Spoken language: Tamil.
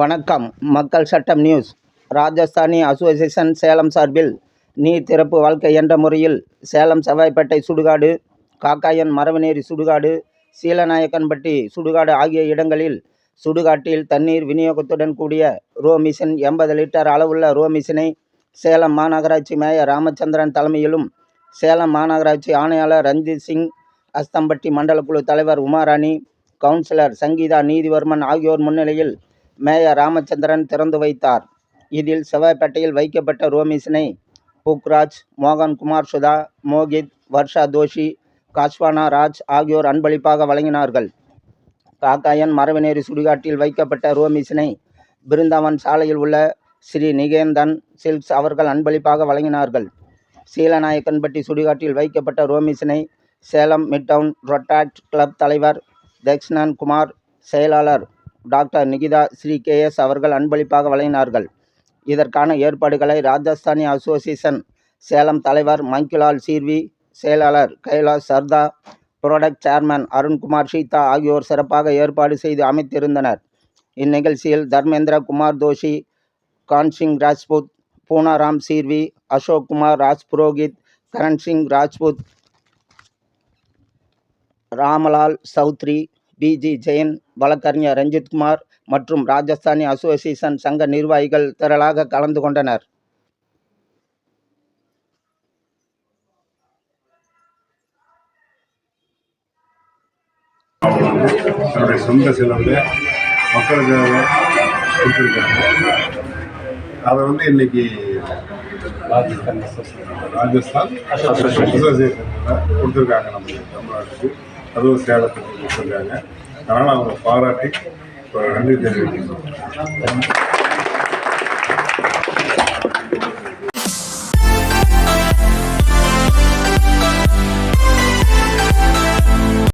வணக்கம். மக்கள் சட்டம் நியூஸ். ராஜஸ்தானி அசோசியேஷன் சேலம் சார்பில் நீர் திறப்பு வாழ்க்கை என்ற முறையில் சேலம் செவ்வாய்ப்பேட்டை சுடுகாடு காக்காயன் மரவநேரி சுடுகாடு சீலநாயக்கன்பட்டி சுடுகாடு ஆகிய இடங்களில் சுடுகாட்டில் தண்ணீர் விநியோகத்துடன் கூடிய ரோ மிஷின் எண்பது லிட்டர் அளவுள்ள ரோ மிஷினை சேலம் மாநகராட்சி மேயர் ராமச்சந்திரன் தலைமையிலும் சேலம் மாநகராட்சி ஆணையாளர் ரஞ்சித் சிங் அஸ்தம்பட்டி மண்டல குழு தலைவர் உமாராணி கவுன்சிலர் சங்கீதா நீதிவர்மன் ஆகியோர் முன்னிலையில் மேயர் ராமச்சந்திரன் திறந்து வைத்தார். இதில் செவ்வாய்ப்பேட்டையில் வைக்கப்பட்ட ரோமிஷனை புக்ராஜ் மோகன் குமார் சுதா மோகித் வர்ஷா தோஷி காஸ்வானா ராஜ் ஆகியோர் அன்பளிப்பாக வழங்கினார்கள். காக்காயன் மரவநேரி சுடுகாட்டில் வைக்கப்பட்ட ரோமிசினை பிருந்தாவன் சாலையில் உள்ள ஸ்ரீ நிகேந்தன் சில்க்ஸ் அவர்கள் அன்பளிப்பாக வழங்கினார்கள். சீலநாயக்கன்பட்டி சுடுகாட்டில் வைக்கப்பட்ட ரோமிசினை சேலம் மிட்டவுன் ரொட்டாட் கிளப் தலைவர் தக்ஷணன் குமார் செயலாளர் doctor Nikita Shri K S அவர்கள் அன்பளிப்பாக வழங்கினார்கள். இதற்கான ஏற்பாடுகளை ராஜஸ்தானி அசோசியேஷன் சேலம் தலைவர் மங்கிலால் சீர்வி செயலாளர் Kailash Sarda product chairman Arunkumar Seetha ஆகியோர் சிறப்பாக ஏற்பாடு செய்து அமைத்திருந்தனர். இந்நிகழ்ச்சியில் தர்மேந்திர குமார் தோஷி கான்சிங் ராஜ்புத் பூனாராம் சீர்வி அசோக் குமார் ராஜ் புரோஹித் கரண் சிங் ராஜ்புத் ராமலால் சௌத்ரி பிஜி ஜெயின் வழக்கறிஞர் ரஞ்சித்குமார் மற்றும் ராஜஸ்தானி அசோசியேஷன் சங்க நிர்வாகிகள் திரளாக கலந்து கொண்டனர். தன்னுடைய சொந்த செலவில் மக்களுக்காக கொடுத்துருக்காங்க. அதை வந்து இன்னைக்கு ராஜஸ்தான் அசோசியேஷன் கொடுத்துருக்காங்க நம்ம தமிழ்நாட்டுக்கு. அதுவும் சேலத்துக்கு கொடுத்துருக்காங்க. அதனால் அவங்க பாராட்டி நன்றி தெரிவிக்கிறோம்.